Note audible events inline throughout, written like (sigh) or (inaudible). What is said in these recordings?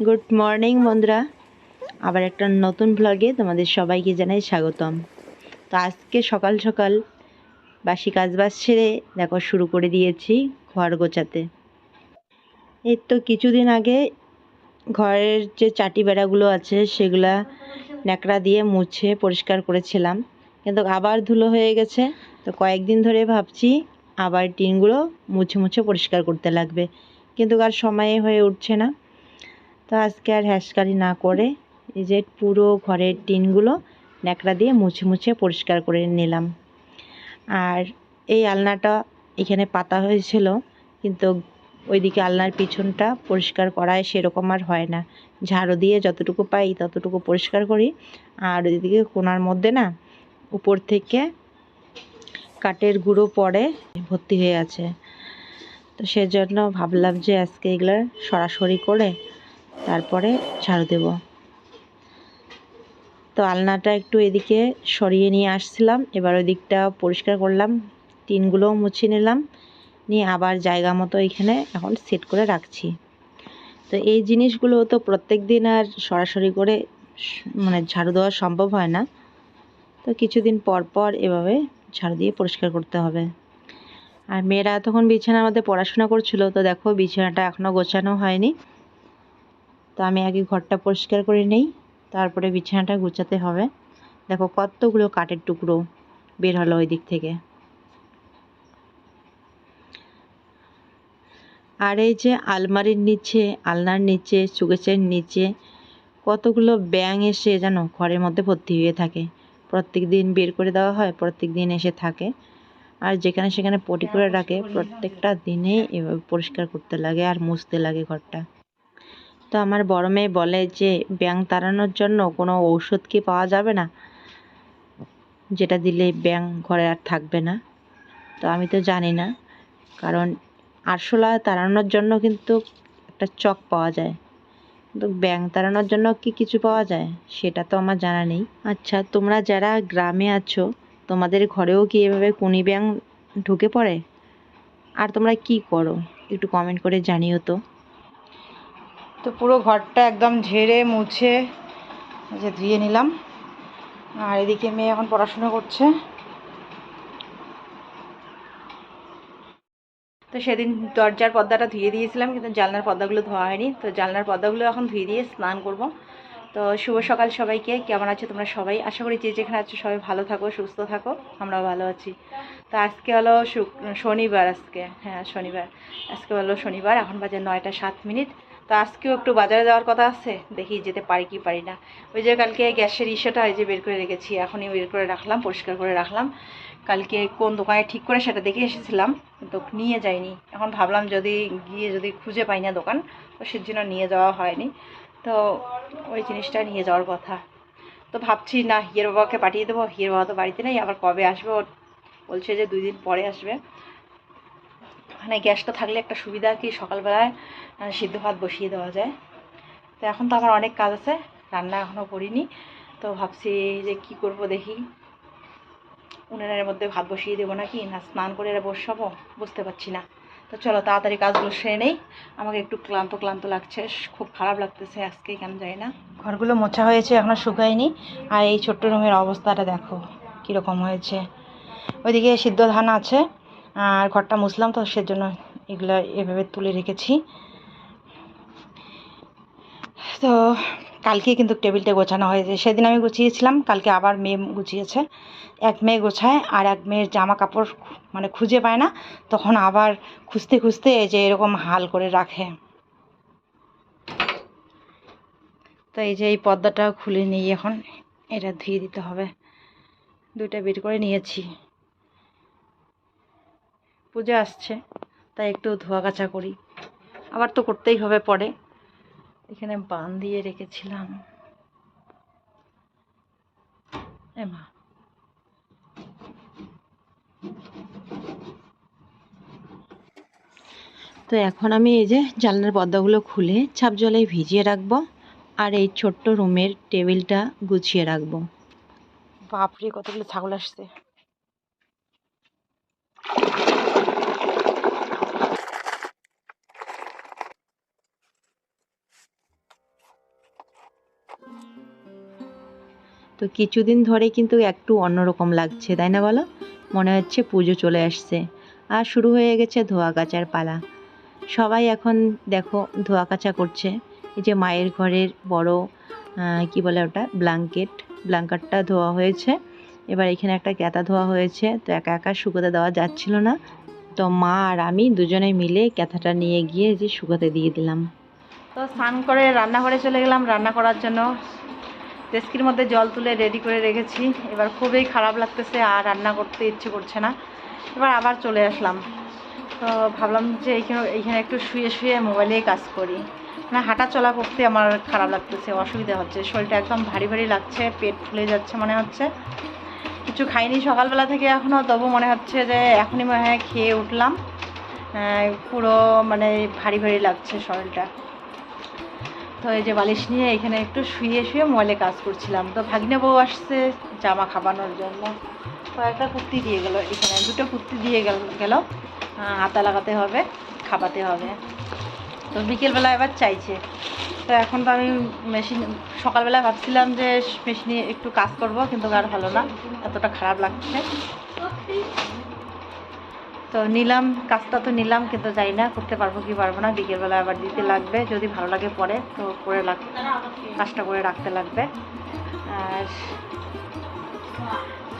Good morning বন্ধুরা। আবার একটা নতুন ভ্লগে তোমাদের সবাইকে জানাই স্বাগতম। তো আজকে সকাল সকাল বাসি কাজবাজ ছেড়ে দেখো, শুরু করে দিয়েছি ঘর গোছাতে। এই তো কিছুদিন আগে ঘরের যে চাটি বেড়াগুলো আছে, সেগুলা ন্যাকড়া দিয়ে মুছে পরিষ্কার করেছিলাম। কিন্তু আবার ধুলো হয়ে গেছে। তো কয়েকদিন ধরে ভাবছি আবার টিনগুলো মুছে মুছে পরিষ্কার করতে লাগবে। কিন্তু আর সময়ে হয়ে উঠছে না। তো আজকে আর হ্যাসকারি না করে এই যে পুরো ঘরের টিনগুলো ন্যাকড়া দিয়ে মুছে মুছে পরিষ্কার করে নিলাম। আর এই আলনাটা এখানে পাতা হয়েছিল, কিন্তু ওইদিকে আলনার পিছনটা পরিষ্কার করায় সেরকম আর হয় না। ঝাড়ু দিয়ে যতটুকু পাই ততটুকু পরিষ্কার করি। আর ওইদিকে কোনার মধ্যে না উপর থেকে কাঠের গুঁড়ো পড়ে ভর্তি হয়ে আছে। তো সেজন্য ভাবলাম যে আজকে এগুলো সরাসরি করে তারপরে ঝাড়ু দেব। তো আলনাটা একটু এদিকে সরিয়ে নিয়ে আসছিলাম। এবার ওই দিকটা পরিষ্কার করলাম। টিনগুলোও মুছে নিলাম। নিয়ে আবার জায়গা মতো এখানে এখন সেট করে রাখছি। তো এই জিনিসগুলো তো প্রত্যেক দিন আর সরাসরি করে মানে ঝাড়ু দেওয়া সম্ভব হয় না। তো কিছুদিন পর পর এভাবে ঝাড়ু দিয়ে পরিষ্কার করতে হবে। আর মেয়েরা তখন বিছানার মধ্যে পড়াশোনা করছিল। তো দেখো বিছানাটা এখনও গোছানো হয়নি। তো আমি আগে ঘরটা পরিষ্কার করে নেই, তারপরে বিছানাটা গুছাতে হবে। দেখো কতগুলো কাঠের টুকরো বের হলো ওই দিক থেকে। আর এই যে আলমারির নিচে, আলনার নিচে চুকেচের নিচে কতগুলো ব্যাঙ এসে যেন ঘরের মধ্যে ভর্তি হয়ে থাকে। প্রত্যেক দিন বের করে দেওয়া হয়, প্রত্যেক দিন এসে থাকে। আর যেখানে সেখানে পটি করে রাখে, প্রত্যেকটা দিনে এভাবে পরিষ্কার করতে লাগে আর মুছতে লাগে ঘরটা। তো আমার বড় মেয়ে বলে যে, ব্যাঙ তাড়ানোর জন্য কোনো ঔষধ কি পাওয়া যাবে না? যেটা দিলে ব্যাঙ ঘরে আর থাকবে না। তো আমি তো জানি না, কারণ আরশোলা তাড়ানোর জন্য কিন্তু একটা চক পাওয়া যায়। কিন্তু ব্যাঙ তাড়ানোর জন্য কি কিছু পাওয়া যায়? সেটা তো আমার জানা নেই। আচ্ছা তোমরা যারা গ্রামে আছো, তোমাদের ঘরেও কি এভাবে কুনি ব্যাঙ ঢুকে পড়ে? আর তোমরা কি করো? একটু কমেন্ট করে জানিও তো। তো পুরো ঘরটা একদম ঝেড়ে, মুছে যে ধুয়ে নিলাম। আর এদিকে মেয়ে এখন পড়াশোনা করছে। তো সেদিন দরজার পর্দাটা ধুয়ে দিয়েছিলাম, কিন্তু জানলার পর্দাগুলো ধোয়া হয়নি। তো জানলার পর্দাগুলো এখন ধুয়ে দিয়ে স্নান করব। তো শুভ সকাল সবাইকে। কেমন আছো তোমরা সবাই? আশা করি যে যেখানে আছো সবাই ভালো থাকো, সুস্থ থাকো। আমরাও ভালো আছি। তো আজকে হলো শনিবার আজকে। হ্যাঁ শনিবার। আজকে হলো শনিবার, এখন বাজে নয়টা সাত মিনিট। তো আজকেও একটু বাজারে যাওয়ার কথা আছে, দেখি যেতে পারি কি পারি না। ওই যে কালকে গ্যাসের ইস্যুটা ওই যে বের করে রেখেছি, এখনই বের করে রাখলাম, পরিষ্কার করে রাখলাম। কালকে কোন দোকানে ঠিক করে সেটা দেখে এসেছিলাম, কিন্তু নিয়ে যাইনি। এখন ভাবলাম যদি গিয়ে যদি খুঁজে পাই না দোকান, তো সেজন্য নিয়ে যাওয়া হয়নি। তো ওই জিনিসটা নিয়ে যাওয়ার কথা। তো ভাবছি, না, হিয়ের বাবাকে পাঠিয়ে দেবো। হিয়ের বাবা তো বাড়িতে নেই, আবার কবে আসবে? বলছে যে দুই দিন পরে আসবে। মানে গ্যাসটা থাকলে একটা সুবিধা কি, সকালবেলায় সিদ্ধ ভাত বসিয়ে দেওয়া যায়। তো এখন তো আমার অনেক কাজ আছে, রান্না এখনও করিনি। তো ভাবছি যে কি করব দেখি। উনুনের মধ্যে ভাত বসিয়ে দেবো নাকি, না স্নান করে এরা বসাবো, বুঝতে পারছি না। তো চলো, তাড়াতাড়ি কাজগুলো সেরে নেই। আমাকে একটু ক্লান্ত ক্লান্ত লাগছে, খুব খারাপ লাগতেছে আজকে, কেন যায় না। ঘরগুলো মোছা হয়েছে এখনও শুকায়নি। আর এই ছোট্ট রুমের অবস্থাটা দেখো, কীরকম হয়েছে। ওইদিকে সিদ্ধ ধান আছে। আর ঘরটা মুছলাম, তো সেজন্য এগুলো এভাবে তুলে রেখেছি। তো কালকে কিন্তু টেবিলটা গোছানো হয়েছে। সেদিন আমি গুছিয়েছিলাম, কালকে আবার মেয়ে গুছিয়েছে। এক মেয়ে গোছায় আর এক মেয়ের জামা কাপড় মানে খুঁজে পায় না, তখন আবার খুঁজতে খুঁজতে এই যে এরকম হাল করে রাখে। তো এই যে এই পর্দাটা খুলে নিই এখন, এটা ধুয়ে দিতে হবে। দুইটা বের করে নিয়েছি। পুজো আসছে, তাই একটু ধোয়া কাচা করি। আবার তো করতেই হবে পরে। এখানে বান দিয়ে রেখেছিলাম। এ মা। তো এখন আমি এই যে জানলার পর্দাগুলো খুলে ছাপ জলে ভিজিয়ে রাখব আর এই ছোট্ট রুমের টেবিলটা গুছিয়ে রাখব। বাপরে, কতগুলো ছাগল আসছে। তো কিছুদিন ধরে কিন্তু একটু অন্যরকম লাগছে, তাই না বলো? মনে হচ্ছে পুজো চলে আসছে। আর শুরু হয়ে গেছে ধোয়া কাচার পালা। সবাই এখন দেখো ধোয়া কাচা করছে। এই যে মায়ের ঘরের বড় কি বলে ওটা? ব্ল্যাঙ্কেট। ব্ল্যাঙ্কেটটা ধোয়া হয়েছে। এবার এখানে একটা ক্যাতা ধোয়া হয়েছে। তো একা একা শুকোতে দেওয়া যাচ্ছিল না। তো মা আর আমি দুজনে মিলে ক্যাথাটা নিয়ে গিয়ে যে শুকোতে দিয়ে দিলাম। তো স্নান করে রান্নাঘরে চলে গেলাম। রান্না করার জন্য ডেস্কির মধ্যে জল তুলে রেডি করে রেখেছি। এবার খুবই খারাপ লাগতেছে আর রান্না করতে ইচ্ছে করছে না। এবার আবার চলে আসলাম। তো ভাবলাম যে এইখানে এইখানে একটু শুয়ে শুয়ে মোবাইলেই কাজ করি। মানে হাঁটা চলা করতে আমার খারাপ লাগতেছে, অসুবিধা হচ্ছে। শরীরটা একদম ভারী ভারী লাগছে, পেট ফুলে যাচ্ছে মনে হচ্ছে। কিছু খাইনি সকালবেলা থেকে এখনও তবু মনে হচ্ছে যে এখনই মনে হয় খেয়ে উঠলাম। পুরো মানে ভারী ভারী লাগছে শরীরটা। তো এই যে বালিশ নিয়ে এখানে একটু শুয়ে শুয়ে মোবাইলে কাজ করছিলাম। তো ভাগ্নে বউ আসছে জামা খাবানোর জন্য। তো একটা কুর্তি দিয়ে গেল এখানে, দুটো কুর্তি দিয়ে গেল গেল। হাতা লাগাতে হবে, খাবাতে হবে। তো বিকেলবেলা এবার চাইছে। তো এখন তো আমি মেশিন, সকালবেলা ভাবছিলাম যে মেশিনে একটু কাজ করব, কিন্তু আর ভালো না। এতটা খারাপ লাগছে। তো নিলাম, কাজটা তো নিলাম, কিন্তু জানি না করতে পারব কি পারব না। বিকেলবেলা আবার দিতে লাগবে, যদি ভালো লাগে পরে, তো করে রাখ কাজটা করে রাখতে লাগবে। আর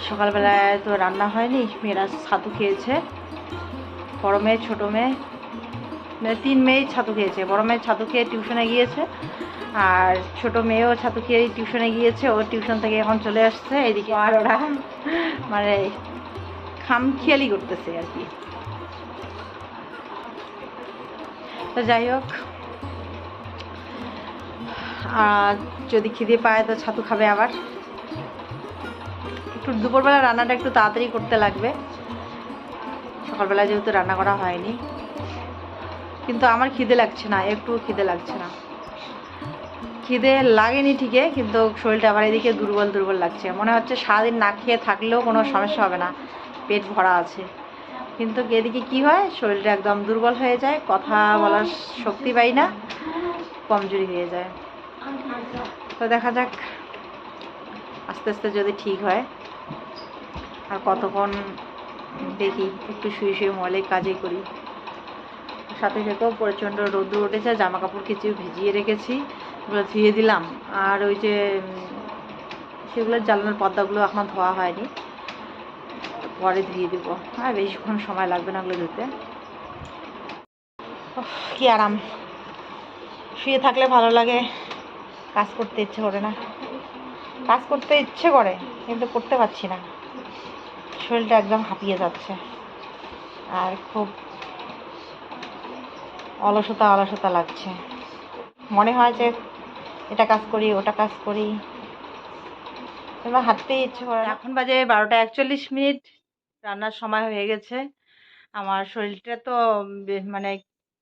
সকালবেলায় তো রান্না হয়নি, মেয়েরা ছাতু খেয়েছে। বড় মেয়ে, ছোটো মেয়ে মানে তিন মেয়েই ছাতু খেয়েছে। বড় মেয়ে ছাতু খেয়ে টিউশনে গিয়েছে, আর ছোট মেয়েও ছাতু খেয়ে টিউশনে গিয়েছে। ও টিউশন থেকে এখন চলে আসছে, এদিকে আর ওরা মানে খামখেয়ালি করতেছে আর কি। তো যাই হোক, আর যদি খিদে পায় তো ছাতু খাবে আবার। একটু দুপুরবেলা রান্নাটা একটু তাড়াতাড়ি করতে লাগবে। সকালবেলা যেহেতু রান্না করা হয়নি। কিন্তু আমার খিদে লাগছে না একটু খিদে লাগছে না। খিদে লাগেনি ঠিকই, কিন্তু শরীরটা আবার এদিকে দুর্বল দুর্বল লাগছে। মনে হচ্ছে সারাদিন না খেয়ে থাকলেও কোনো সমস্যা হবে না। পেট ভরা আছে। কিন্তু এদিকে কি হয়? শরীরটা একদম দুর্বল হয়ে যায় কথা বলার শক্তি পাই না কমজোরি হয়ে যায়। তো দেখা যাক আস্তে আস্তে যদি ঠিক হয় আর কতক্ষণ দেখি একটু শুয়ে শুয়ে মলে কাজে করি। সাথে সাথেও প্রচণ্ড রোদ্র উঠেছে জামা কাপড় কিছু ভিজিয়ে রেখেছি ওগুলো ধুয়ে দিলাম। আর ওই যে উম, সেগুলোর জানলার পর্দাগুলো এখনও ধোয়া হয়নি। পরে ধুয়ে দিব। আর বেশিক্ষণ সময় লাগবে না ওগুলো ধুতে। কি আরাম। শুয়ে থাকলে ভালো লাগে। কাজ করতে ইচ্ছে করে না। কাজ করতে ইচ্ছে করে, কিন্তু করতে পারছি না। শরীরটা একদম হাঁপিয়ে যাচ্ছে। আর খুব অলসতা অলসতা লাগছে। মনে হয় যে এটা কাজ করি, ওটা কাজ করি। এবার হাঁটতে ইচ্ছে করে এখন বাজে বারোটা একচল্লিশ মিনিট। রান্নার সময় হয়ে গেছে। আমার শরীরটা তো মানে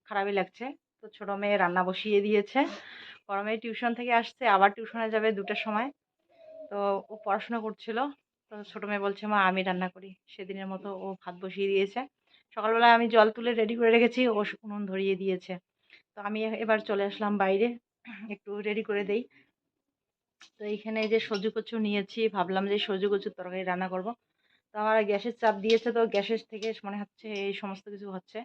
খারাপই লাগছে। তো ছোটো মেয়ে রান্না বসিয়ে দিয়েছে। বড় মেয়ে টিউশন থেকে আসছে, আবার টিউশনে যাবে দুটোর সময়। তো ও পড়াশোনা করছিল। তো ছোটো মেয়ে বলছে, মা, আমি রান্না করি। সেদিনের মতো ও ভাত বসিয়ে দিয়েছে। সকালবেলা আমি জল তুলে রেডি করে রেখেছি, ও উনুন ধরিয়ে দিয়েছে। তো আমি এবার চলে আসলাম বাইরে, একটু রেডি করে দেই। তো এইখানে যে সজু কচু নিয়েছি, ভাবলাম যে সজু কচুর তরকারি রান্না করব। তো আমার গ্যাসের চাপ দিয়েছে তো গ্যাসের থেকে মনে হচ্ছে এই সমস্ত কিছু হচ্ছে।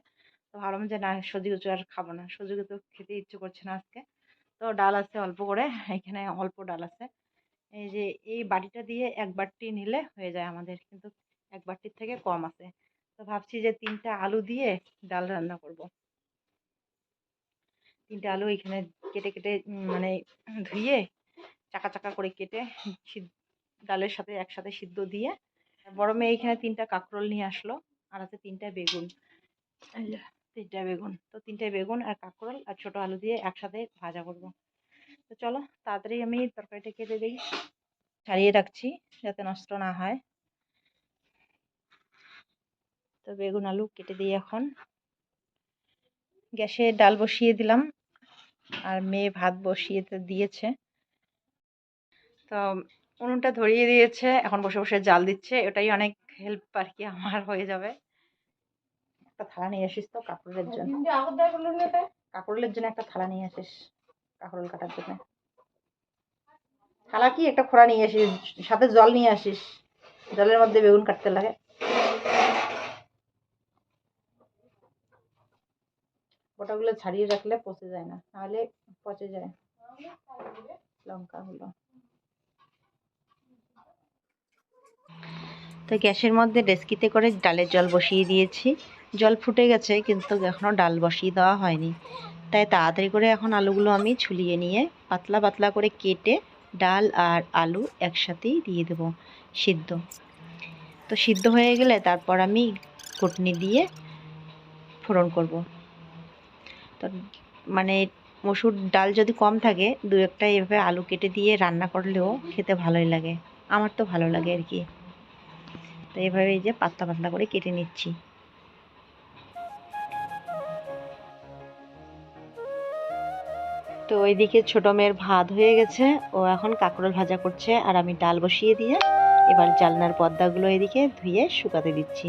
তো ভাবলাম যে না সজু কচু আর খাব না। সজু কচু খেতে ইচ্ছে করছে না আজকে। তো ডাল আছে অল্প করে, এখানে অল্প ডাল আছে। এই যে এই বাটিটা দিয়ে এক বাটি নিলে হয়ে যায় আমাদের, কিন্তু এক বাটির থেকে কম আছে। তো ভাবছি যে তিনটা আলু দিয়ে ডাল রান্না করব। তিনটা আলু এখানে কেটে কেটে মানে ধুয়ে চাকা চাকা করে কেটে ডালের সাথে একসাথে সিদ্ধ দিয়ে বড় মেয়ে এখানে তিনটা কাঁকরোল নিয়ে আসলো। আর আছে তিনটা বেগুন। তিনটা বেগুন। তো তিনটা বেগুন আর কাঁকরোল আর ছোট আলু দিয়ে একসাথে ভাজা করব। তো চলো তাড়াতাড়ি আমি তরকারিটা কেটে দিই। ছাড়িয়ে রাখছি যাতে নষ্ট না হয়। তো বেগুন আলু কেটে দিই এখন। গ্যাসে ডাল বসিয়ে দিলাম। আর মেয়ে ভাত বসিয়ে দিয়েছে। তো উনুনটা ধরিয়ে দিয়েছে এখন বসে বসে জাল দিচ্ছে এটাই অনেক হেল্প আর কি আমার (laughs) হয়ে যাবে। একটা থালা নিয়ে আসিস তো কাপড়ের জন্য। কাপড়ের জন্য একটা থালা নিয়ে আসিস কাপড় কাটার জন্য। থালা কি? একটা খোড়া নিয়ে আসিস সাথে জল নিয়ে আসিস জলের মধ্যে বেগুন কাটতে লাগে। গোটাগুলো ছাড়িয়ে রাখলে পচে যায় না নাহলে পচে যায়। লঙ্কা হলো তো গ্যাসের মধ্যে ডেস্কিতে করে ডালের জল বসিয়ে দিয়েছি। জল ফুটে গেছে, কিন্তু এখনও ডাল বসিয়ে দেওয়া হয়নি। তাই তাড়াতাড়ি করে এখন আলুগুলো আমি ছুলিয়ে নিয়ে পাতলা পাতলা করে কেটে ডাল আর আলু একসাথেই দিয়ে দেবো সিদ্ধ। তো সিদ্ধ হয়ে গেলে তারপর আমি কুটনি দিয়ে ফোড়ন করব। তো মানে মসুর ডাল যদি কম থাকে, দু একটা এভাবে আলু কেটে দিয়ে রান্না করলেও খেতে ভালোই লাগে। আমার তো ভালো লাগে আর কি। তো এইভাবে এই যে পাতলা পাতলা করে কেটে নিচ্ছি। তো ওইদিকে ছোট মেয়ের ভাত হয়ে গেছে, ও এখন কাঁকরোল ভাজা করছে, আর আমি ডাল বসিয়ে দিয়ে এবার জালনার পর্দাগুলো এদিকে ধুয়ে শুকাতে দিচ্ছি।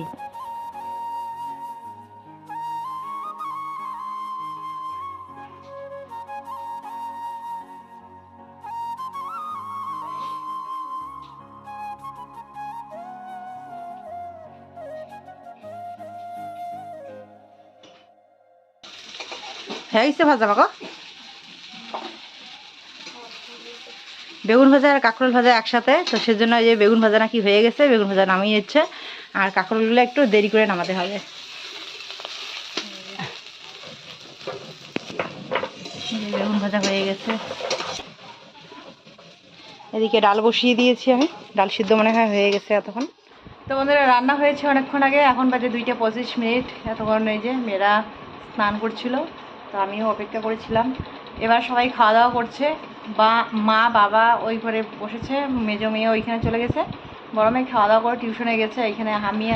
হয়ে গেছে ভাজা মাগো বেগুন ভাজা আর কাঁকরোল ভাজা একসাথে, তো সেজন্য যে বেগুন ভাজা নাকি হয়ে গেছে, বেগুন ভাজা নামিয়ে হচ্ছে আর কাঁকরোলগুলো একটু দেরি করে নামাতে হবে। বেগুন ভাজা হয়ে গেছে। এদিকে ডাল বসিয়ে দিয়েছি আমি। ডাল সিদ্ধ মনে হয় হয়ে গেছে এতক্ষণ। তো বন্ধুরা, রান্না হয়েছে অনেকক্ষণ আগে। এখন বাজে দুইটা পঁচিশ মিনিট। এতক্ষণ এই যে মেয়েরা স্নান করছিল। তো আমিও অপেক্ষা করেছিলাম। এবার সবাই খাওয়া দাওয়া করছে। বা, মা, বাবা ওই ঘরে বসেছে, মেজো মেয়ে ওইখানে চলে গেছে। বড় মেয়ে খাওয়া দাওয়া করে টিউশনে গেছে, এখানে আমি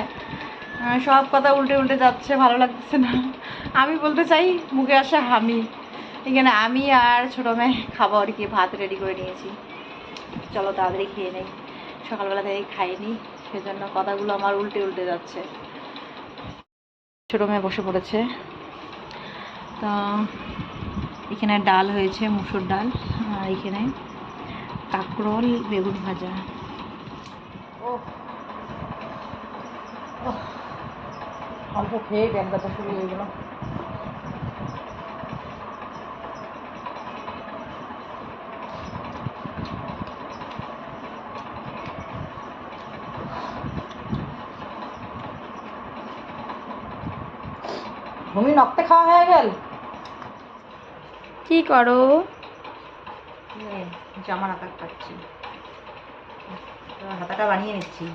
সব কথা উল্টে উল্টে যাচ্ছে, ভালো লাগছে না। আমি বলতে চাই, মুখে আসে হামি। এখানে আমি আর ছোটো মেয়ে খাব আর কি, ভাত রেডি করে নিয়েছি। চলো তাড়াতাড়ি খেয়ে নেই। সকালবেলা থেকে খাইনি, সেজন্য কথাগুলো আমার উল্টে উল্টে যাচ্ছে। ছোটো মেয়ে বসে পড়েছে। তা এখানে ডাল হয়েছে, মুসুর ডাল, আর এখানে কাঁকরোল, বেগুন ভাজা। অল্প খেয়ে ব্যাগ ব্যথা শুরু হয়ে গেল। ভূমি নক্তে খাওয়া হয়ে গেল? কি করো? জামার হাতা কাটছি। হাতাটা বানিয়ে নিচ্ছি।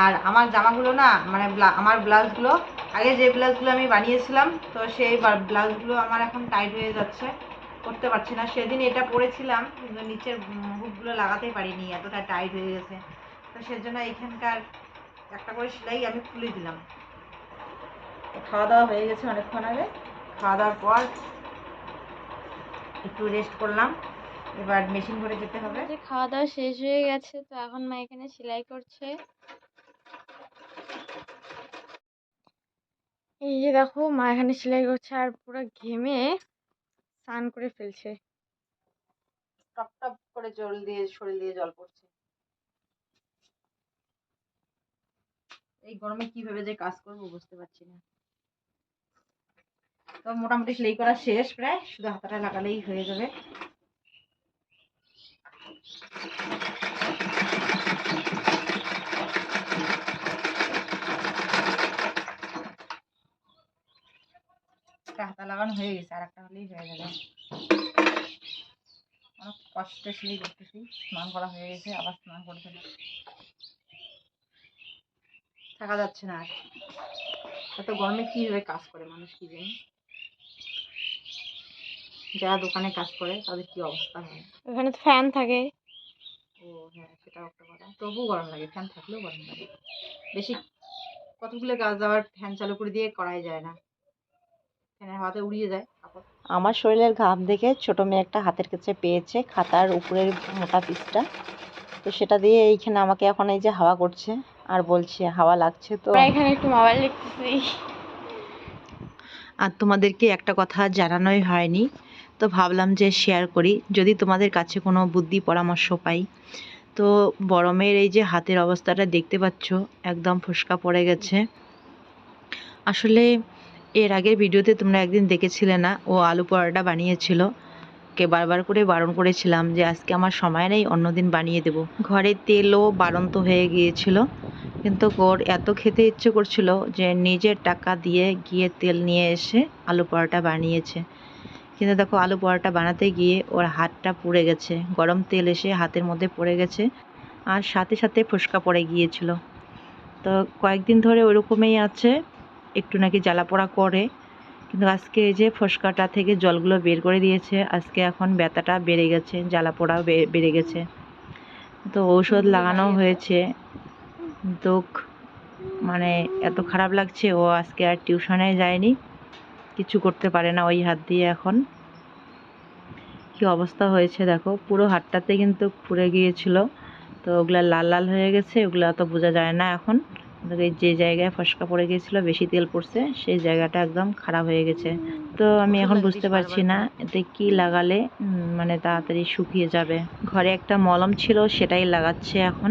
আর আমার জামাগুলো না মানে আমার ব্লাউজগুলো, আগে যে ব্লাউজগুলো আমি বানিয়েছিলাম, তো সেই ব্লাউজগুলো আমার এখন টাইট হয়ে যাচ্ছে। করতে পারছি না। সেদিন এটা পরেছিলাম, কিন্তু নিচের হুকগুলো লাগাতেই পারিনি, এতটা টাইট হয়ে গেছে। তো সেজন্য এইখানকার একটা করে সেলাই আমি খুলে দিলাম। খাওয়া দাওয়া হয়ে গেছে অনেকক্ষণ আগে। খাওয়া দাওয়ার পর একটু রেস্ট করলাম। এবার মেশিন করে যেতে হবে। যে খাওয়া দাওয়া শেষ হয়ে গেছে তো এখন মা এখানে সেলাই করছে। এই যে দেখো মা এখানে সেলাই করছে আর পুরো ঘেমে স্নান করে ফেলছে। টপ টপ করে জল দিয়ে শরীর দিয়ে জল পড়ছে। এই গরমে কীভাবে যে কাজ করব বুঝতে পারছি না। তো মোটামুটি সেলাই করা শেষ প্রায়, শুধু হাতাটা লাগালেই হয়ে যাবে। হাতা লাগানো হয়ে গেছে, আর একটা হলেই হয়ে যাবে। অনেক কষ্টে সেলাই করতেছি, স্নান করা হয়ে গেছে, আবার স্নান করতে। থাকা যাচ্ছে না আর। এত গরমে কীভাবে কাজ করে মানুষ, কি জানি। যারা দোকানে কাজ করে তাদের কি অবস্থা হয়? ওখানে তো ফ্যান থাকে। ও হ্যাঁ সেটাও একটা কথা। তবুও গরম লাগে ফ্যান থাকলেও গরম লাগে। বেশি কতগুলো কাজ আবার ফ্যান চালু করে দিয়ে করাই যায় না। ফ্যানের হাওয়াতে উড়িয়ে যায় কাপড় আমার শরীরের ঘাম দেখে ছোট মেয়ে একটা হাতের কাছে পেয়েছে খাতার উপরের মোটা পিসটা তো সেটা দিয়ে এইখানে আমাকে এখন এই যে হাওয়া করছে আর বলছে হাওয়া লাগছে তো। এখানে একটু মোবাইল দেখতেছি। আর তোমাদেরকে একটা কথা জানানোই হয়নি তো ভাবলাম যে শেয়ার করি। যদি তোমাদের কাছে কোনো বুদ্ধি পরামর্শ পাই। তো বরমের এই যে হাতের অবস্থাটা দেখতে পাচ্ছ, একদম ফোসকা পড়ে গেছে। আসলে এর আগের ভিডিওতে তোমরা একদিন দেখেছিলে না, ও আলু পরোটা বানিয়েছিল। কে বারবার করে বারণ করেছিলাম যে আজকে আমার সময় নেই, অন্যদিন বানিয়ে দেব। ঘরে তেলও বাড়ন্ত হয়ে গিয়েছিল। কিন্তু ওর এত খেতে ইচ্ছে করছিল যে নিজের টাকা দিয়ে গিয়ে তেল নিয়ে এসে আলু পরোটা বানিয়েছে। কিন্তু দেখো আলু পরোটা বানাতে গিয়ে ওর হাতটা পুড়ে গেছে। গরম তেল এসে হাতের মধ্যে পড়ে গেছে আর সাথে সাথে ফোসকা পড়ে গিয়েছিল। তো কয়েকদিন ধরে ওরকমই আছে একটু নাকি জ্বালা পোড়া করে। কিন্তু আজকে এই যে ফোসকাটা থেকে জলগুলো বের করে দিয়েছে আজকে এখন ব্যথাটা বেড়ে গেছে জ্বালা পোড়াও বেড়ে গেছে। তো ঔষধ লাগানো হয়েছে। দুঃখ মানে এত খারাপ লাগছে ও আজকে আর টিউশনে যায়নি। কিছু করতে পারে না ওই হাত দিয়ে এখন। কি অবস্থা হয়েছে দেখো পুরো হাতটাতে কিন্তু পুড়ে গিয়েছিল। তো ওগুলা লাল লাল হয়ে গেছে ওগুলো অত বোঝা যায় না এখন। যে জায়গায় ফসকা পড়ে গিয়েছিল বেশি তেল পড়ছে সেই জায়গাটা একদম খারাপ হয়ে গেছে। তো আমি এখন বুঝতে পারছি না এতে কি লাগালে মানে তাড়াতাড়ি শুকিয়ে যাবে। ঘরে একটা মলম ছিল সেটাই লাগাচ্ছে এখন।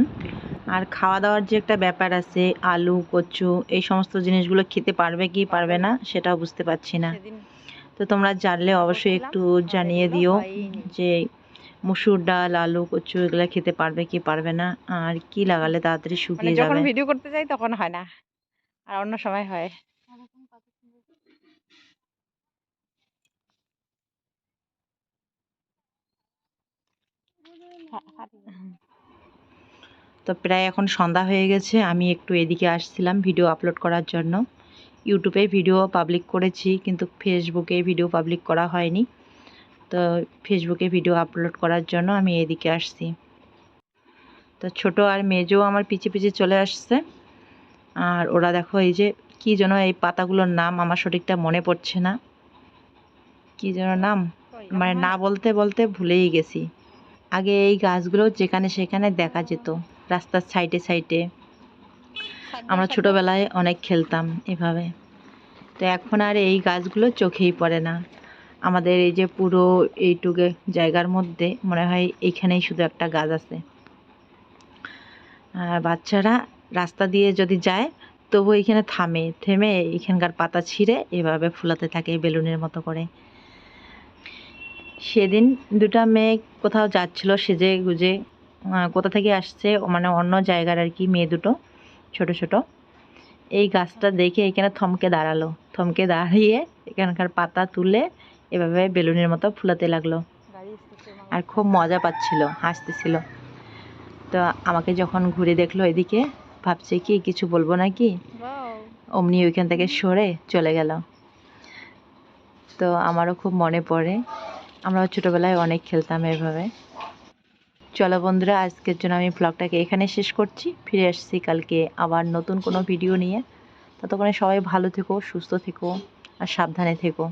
আর খাওয়া দাওয়ার যে একটা ব্যাপার আছে আলু কচু এই সমস্ত জিনিসগুলো খেতে পারবে কি পারবে না সেটাও বুঝতে পারছি না। তো তোমরা জানলে অবশ্যই একটু জানিয়ে দিও যে মুসুর ডাল আলু কচু এগুলো খেতে পারবে কি পারবে না আর কি লাগালে তাড়াতাড়ি মানে শুকিয়ে যখন যাবে। ভিডিও করতে যাই তখন হয় না আর অন্য সময় হয়। তো প্রায় এখন সন্ধ্যা হয়ে গেছে আমি একটু এদিকে আসছিলাম ভিডিও আপলোড করার জন্য। ইউটিউবে ভিডিও পাবলিক করেছি কিন্তু ফেসবুকে ভিডিও পাবলিক করা হয়নি। তো ফেসবুকে ভিডিও আপলোড করার জন্য আমি এদিকে আসছি। তো ছোট আর মেজও আমার পিছে পিছে চলে আসছে। আর ওরা দেখো এই যে কি যেন এই পাতাগুলোর নাম আমার সঠিকটা মনে পড়ছে না। কি যেন নাম? মানে না বলতে বলতে ভুলেই গেছি। আগে এই গাছগুলো যেখানে সেখানে দেখা যেত। রাস্তার সাইডে সাইডে। আমরা ছোটবেলায় অনেক খেলতাম এভাবে। তো এখন আর এই গাছগুলো চোখেই পড়ে না। আমাদের এই যে পুরো এইটুকু জায়গার মধ্যে মনে হয় এইখানেই শুধু একটা গাছ আছে। আর বাচ্চারা রাস্তা দিয়ে যদি যায় তবু এখানে থামে থেমে এখানকার পাতা ছিঁড়ে এভাবে ফুলাতে থাকে বেলুনের মতো করে। সেদিন দুটা মেয়ে কোথাও যাচ্ছিল সেজে গুজে কোথা থেকে আসছে মানে অন্য জায়গার আর কি মেয়ে দুটো ছোট ছোট। এই গাছটা দেখে এখানে থমকে দাঁড়াল। থমকে দাঁড়িয়ে এখানকার পাতা তুলে এভাবে বেলুনের মতো ফুলাতে লাগল। আর খুব মজা পাচ্ছিল হাসতেছিল। তো আমাকে যখন ঘুরে দেখল এদিকে ভাবছে কি কিছু বলব নাকি? অমনি ওইখান থেকে সরে চলে গেল। তো আমারও খুব মনে পড়ে। আমরাও ছোটোবেলায় অনেক খেলতাম এভাবে। চলো বন্ধুরা, আজকের জন্য আমি ব্লগটাকে এখানে শেষ করছি। ফিরে আসছি কালকে আবার নতুন কোনো ভিডিও নিয়ে। ততক্ষণে সবাই ভালো থেকো, সুস্থ থেকো, আর সাবধানে থেকো।